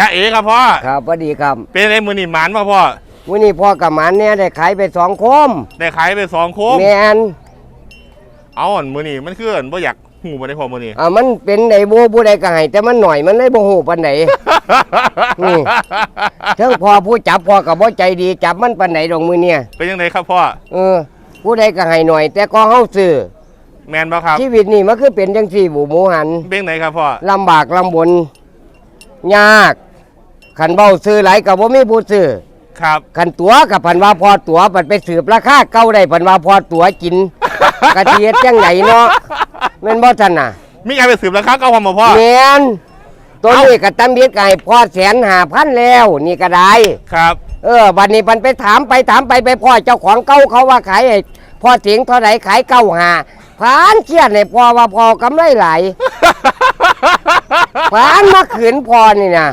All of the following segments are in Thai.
จะเอครับพ่อ ครับพอดีครับเป็นไงมือนี่หมานป่ะพ่อ วันนี้พ่อกับหมันเนี่ยได้ขายไปสองโคมได้ขายไปสองโค้งแมนเอาอ่อนมือนี่มันคืออ่อนบ่อยากหูบ่ได้พอมือนี่ อ่ามันเป็นไดโบผู้ใดก็ให้แต่มันหน่อยมันเลยบ่ฮู้ปานใด นี่ เทิงพอผู้จับพอกับบ่ใจดีจับมันปานใดดอกมือเนี่ยเป็นยังไงครับพ่อ เออผู้ใดก็ให้หน่อย แต่ก็เฮาซื้อแมนป่ะครับ ชีวิตนี่มันคือเป็นจังซี่บุหมูหันเป็นยังไงครับพ่อ ลำบากลำบนยาก ขันเบ้าซื้อหลายกับว่ามีผู้ซื้อครับ ขันตัวกับพันว่าพอตัวปัดไปสืบราคาเก่าได้พันว่าพอตัวกินกะเทียดจังไหนเนาะแม่นบ่ทันน่ะมีการไปสืบราคาเก้าพันมาพ่อ แม่นตัวนี้กับตำเบียดไก่พอแสนหาพันแล้ว นี่ก็ได้ ครับ เออบัดนี้มันไปถามไปถามไปไปพ่อเจ้าของเก่าเขาว่าขายให้พอเสียงเท่าไหร่ขายเก้าหาผานเครียดให้พอว่าพอกำไรหลายผานมาขืนพอนี่นะ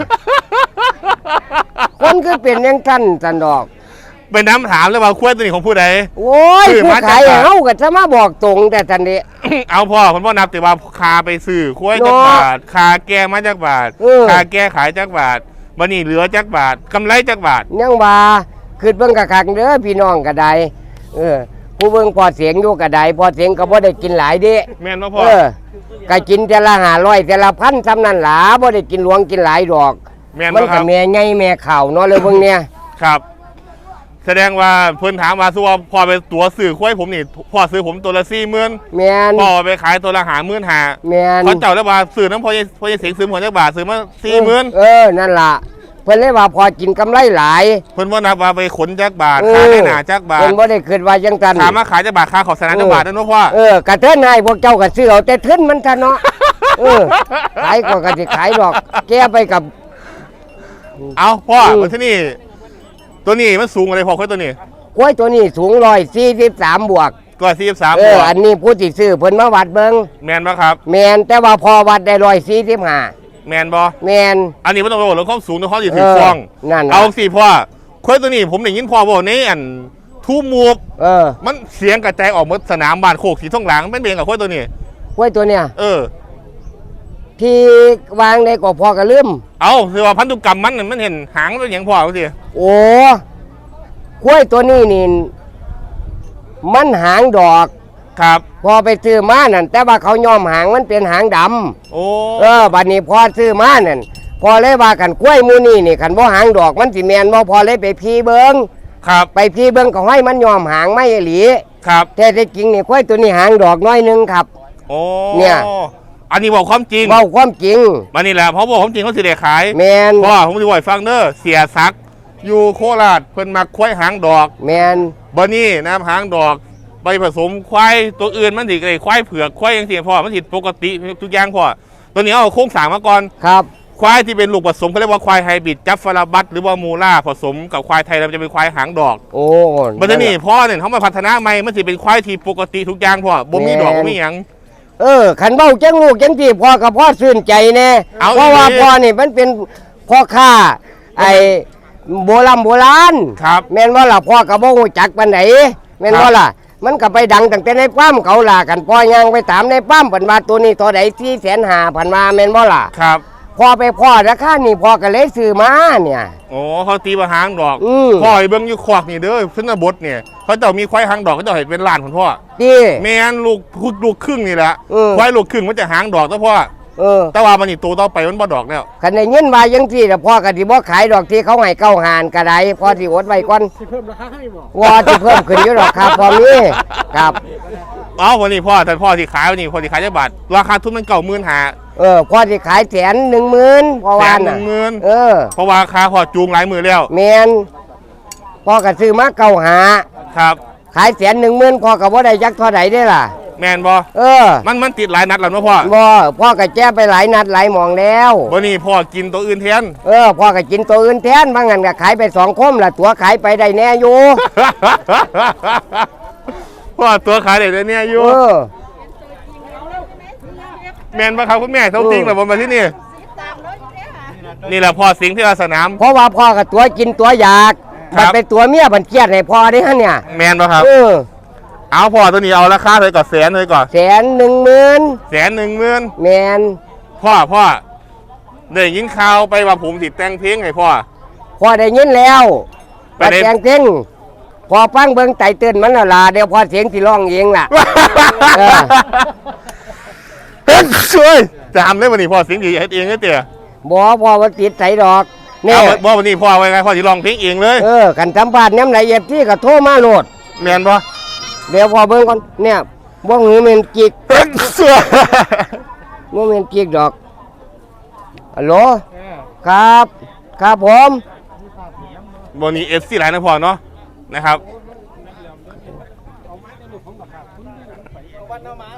คนคือเป็นอยังท่านสันดอก เป็นน้ำถามเลยว่าคุ้วยตัวนี้ของผู้ใด โอ้ยซื้อผู้มาจากขายไหน เฮาก็จะมาบอกตรงแต่ทันนี้ เอาพ่อผมพ่อนับแต่ว่าคาไปซื้อคุ้วยจักเนาะบาทคาแก้มาจักบาทเออ คาแก้ขายจักบาทบันนี้เหลือจักบาทกำไรจักบาท ยังว่าคือเบิ่งกะคักเด้อพี่น้องก็ได้เออผู้เบิ่งพอเสียงอยู่ก็ได้พอเสียงก็บ่ได้กินหลายเด้ แม่นป่ะพ่อเออก็กินแต่ละ500แต่ละพันซ้ำนั่นหลาบ่ได้กินหลวงกินหลายดอก แม่นมันป่ะคก็รับแม่ใหญ่แม่ข่าวเนาะเลยเบิ่งเนี่ยครับ แสดงว่าเพิ่นถามมาสู้ว่าพ่อไปตัวซื้อคุ้วยผมนี่พ่อซื้อผมตัวละสี่หมื่นแม่นพ่อไปขายตัวละหาหมื่นหาแม่นเขาเจ้าแล้วว่าซื้อน้ำพ่อยังพ่อยังเสียงซื้อหมดจักบาทซื้อมาสี่หมื่นเออนั่นล่ะเพิ่นเลยว่าพอกินกำไรหลาย เพิ่นว่านับว่าไปขนจักบาทเอค่าอได้หนาจักบาทเพิ่นบ่ได้คิดว่าจังซั่น ถามมาขายจักบาทค่าขอสนามจักบาทนั่นเนาะพ่อ เออกระเทินนายพวกเจ้าก็ซื้อเอาแต่เทินมันซะเนาะ เออขายก็ก็สิขายดอก แกไปกับ เอาพ่ออืมมาที่นี่ ตัวนี้มันสูงอะไรพ่อค่อยตัวนี้กล้วยตัวนี้สูง143บวกก็สี่สามเอออันนี้ผู้ที่ซื้อเพิ่นมาวัดเบิ่งแมนปะครับ แม่นแต่ว่าพอวัดได้145แมนบอแม่นอันนี้ไม่ต้องไปบอกเรื่องความสูงเรื่องความสิเอถืออฟองนั่นล่ะเอาสิพ่อค่อยตัวนี้ผมได้ยินพ่อบอกในอันทูมูฟเออ มันเสียงกระจายออกหมดสนามบ้านโคกสีท่องหลังเป็นเบียงกับค่อยตัวนี้กล้วยตัวเนี้ยเออ ที่วางได้ก็พอก็ลืมเอาคือว่าพันธุกรรมมันน่ะมันเห็นหางเป็นอย่างพ่อเอาสิโอ้กล้วยตัวนี้นี่มันหางดอก ครับ พอไปซื้อมานั่นแต่ว่าเขายอมหางมันเป็นหางดำโอ้เออบัดนี้พอซื้อมานั่นพอเลยว่ากันกล้วยหมูนี่นี่คันบ่หางดอกมันสิแมนบ่พอเลยไปพีเบิงครับไปพีเบิงก็ให้มันยอมหางไม่อีหลี ครับแต่ที่จริงนี่กล้วยตัวนี้หางดอกน้อยหนึงครับ โอ้เนี่ย อันนี้บอกความจริงเว้าความจริง มานี่แหละเพราะบอกความจริงเขาสิได้ขายแมนพ่อผมจะบอกให้ฟังเด้อเสียซักอยู่โคราชเพิ่นมักควายหางดอกแมนบนนี่นะครับหางดอกไปผสมควายตัวอื่นมันสิไอ้ควายเผือกควายยังเสียพ่อมันสิปกติทุกอย่างพ่อตัวนี้เอาโค้งสร้างมาก่อน ครับ ควายที่เป็นลูกผสมเขาเรียกว่าควายไฮบริดจัฟฟาราบัตหรือว่ามูล่าผสมกับควายไทยเราจะเป็นควายหางดอกโอ้บัดนี้พ่อเนี่ยเขามาพัฒนาใหม่มันสิเป็นควายที่ปกติทุกอย่างพ่อบ่มีดอกบ่มีหยัง เออขันเบ้าจังลูกจังที่พ่อกับพ่อซื่นใจแน่เอาเพราะว่าอีหลีพ่อนี่มันเป็นพ่อค้าไอ้โบราณโบราณครับแม่นว่าล่ะพ่อกับบ่ฮู้จักปานไหนแม่นครับว่าล่ะ มันก็ไปดังตั้งแต่ในปั้มเขาล่ะกันพ่อย่างไปถามในปั้มเพิ่นว่าตัวนี้ตัวใดที่แสนหาพันว่าแม่นบ่ล่ะ ครับ พอไปพ่อราคานี่พ่อก็เลยซื้อมาเนี่ย โอ้เขาตีว่าหางดอกอืม พ่อไอ้เบิ่งอยู่ขวากนี่เด้อชนบทเนี่ยเขาเจ้ามีควายหางดอกเขาเจ้าเห็นเป็นล้านของพ่อดี แม่นลูกพูดลูกครึ่งนี่แหละเออ ควายลูกครึ่งมันจะหางดอกแต่พ่อเออแต่ว่ามันนี่โตต่อไปมันบ่ดอกแล้วคันได้ยินว่าจังซี่แต่พ่อก็สิบ่ขายดอกที่เขาให้เก้าหานก็ได้พ่อสิอดไว้ก่อนสิเพิ่มราคาให้บอกว่าสิเพิ่มขึ้นอยู่ดอกครับพอมีครับ เอาวันนี้พ่อแต่พ่อที่ขายวันนี้พ่อที่ขายจะบาทราคาทุนมันเก่าหมื่นหา เออพ่อสิขายแสนหนึ่งหมื่นพอแสวานนหน่ะนึ่งหมื่นเออเพราะว่าค่าพ่อจูงหลายมือแล้วแมนพ่อก็ซื้อมาเก้าหา ครับ ขายแสนหนึ่งหมื่นพ่อก็บ่ได้จักเท่าใดได้ล่ะ แมนบ่เออมันมันติดหลายนัดแล้วเนาะพ่อบ่พ่อก็แจ้ไปหลายนัดหลายหมองแล้ววันนี้พ่อกินตัวอื่นแทน เออพ่อก็กินตัวอื่นแทนบางงั้นก็ขายไปสองคมละตัวขายไปได้แน่อยู่พ่อตัวขายได้เนี่ยอยู่เออ แมนปะครับคุณแม่เท่าจริงเหรอบนมาที่นี่นี่แหละพ่อสิงห์ที่อาสนาม เพราะว่าพ่อก็ตัวกินตัวอยากครับ มันเป็นตัวเมียมันเครียดให้พ่อได้ฮะเนี่ยแมนปะครับ เออเอาพ่อตัวนี้เอาราคาเลยก่อนแสนเลยก่อนแสนหนึ่งหมื่นแสนหนึ่งหมื่นแมนพ่อพ่อได้ยินข่าวไปว่าผมสิแต่งเพลงให้พ่อพอได้ยินแล้วไปได้แจงเพลงพอฟังเบิ่งไตเตือนมันและล่ะเดี๋ยวพอเสียงสิร้องเองล่ะ เออเฮ้ย ช่วยจะทำได้วันนี้พ่อเสิงดีเฮ็ดเองเด้อเตี๋ยบ่พอมันติดใส่ดอกเนี่เนี่ยยบ่วันนี้พ่อไว้ไงพ่อสิร้องเพลงเองเลยเออกันสัมภาษณ์ย้ำไหนเอฟที่ก็โทรมาโหลด แม่นบ่เดี๋ยวพอเบิ่งก่อนเนี่ยบ่หือแม่นจิกเฮ้ยช่วยบ่แม่นจิกดอกฮัลโหลครับ ครับผมวันนี้ FC หลายนะพ่อเนาะนะครับ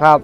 ครับ